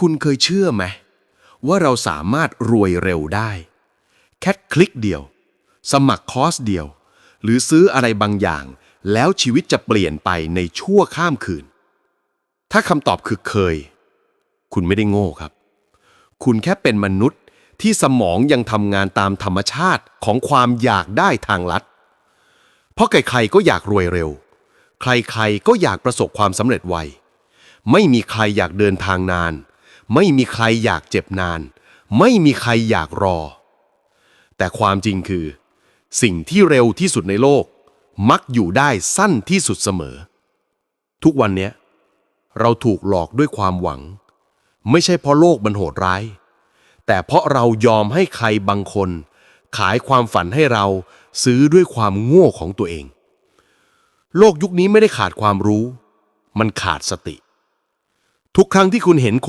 คุณเคยเชื่อไหม ว่าเราสามารถรวยเร็วได้ แค่คลิกเดียว สมัครคอร์สเดียว หรือซื้ออะไรบางอย่าง แล้วชีวิตจะเปลี่ยนไปในชั่วข้ามคืน ถ้าคำตอบคือเคย คุณไม่ได้โง่ครับ คุณแค่เป็นมนุษย์ที่สมองยังทำงานตามธรรมชาติของความอยากได้ทางลัด เพราะใครๆก็อยากรวยเร็ว ใครๆก็อยากประสบความสำเร็จไว ไม่มีใครอยากเดินทางนาน ไม่มีใครอยากเจ็บนาน ไม่มีใครอยากรอ แต่ความจริงคือ สิ่งที่เร็วที่สุดในโลก มักอยู่ได้สั้นที่สุดเสมอ ทุกวันเนี้ยเราถูกหลอกด้วยความหวัง ไม่ใช่เพราะโลกมันโหดร้าย แต่เพราะเรายอมให้ใครบางคน ขายความฝันให้เราซื้อด้วยความโง่ของตัวเอง โลกยุคนี้ไม่ได้ขาดความรู้ มันขาดสติ ทุกครั้งที่คุณเห็นคน